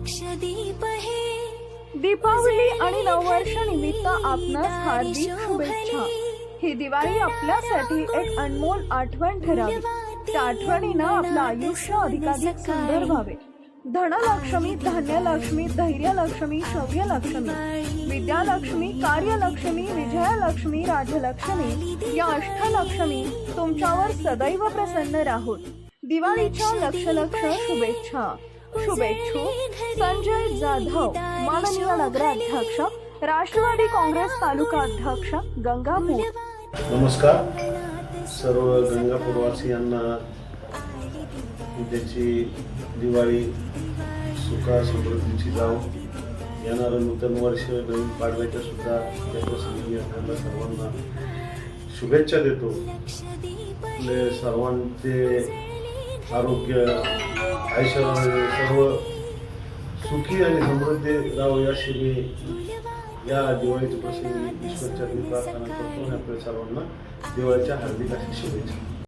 लक्षदीप हे दीपावली आणि नववर्ष निमित्त आपणास हार्दिक शुभेच्छा. ही दिवाळी आपल्यासाठी एक अनमोल आठवण ठरावी. त्या आठवणीनं आपलं आयुष्य अधिकाधिक सुंदर व्हावे. धनलक्ष्मी धान्यलक्ष्मी धैर्यलक्ष्मी शौर्यलक्ष्मी. विद्यालक्ष्मी कार्यलक्ष्मी विजयलक्ष्मी राजलक्ष्मी या अष्टलक्ष्मी तुमच्यावर सदैव प्रसन्न राहोत दिवाळीच्या लक्ष लक्ष शुभेच्छा. संजय जाधव माननीय नगराध्यक्ष राष्ट्रवादी काँग्रेस तालुका अध्यक्ष गंगापूर. नमस्कार. सर्व गंगापूरवासियांना उद्याची दिवाळी. सुखा समृद्धीची जाव येणारं नूतन वर्ष नवीन पाडव्याच्या सुद्धा मी आपल्याला सर्वांना शुभेच्छा देतो. आपले सर्वांचे आरोग्य ऐश्वर्य सर्व सुखी आणि समृद्धी राहू याशी मी या दिवाळीच्या प्रसंगी ईश्वरच्या प्रार्थना करतो आणि आपल्या सर्वांना दिवाळीच्या हार्दिक अशा शुभेच्छा.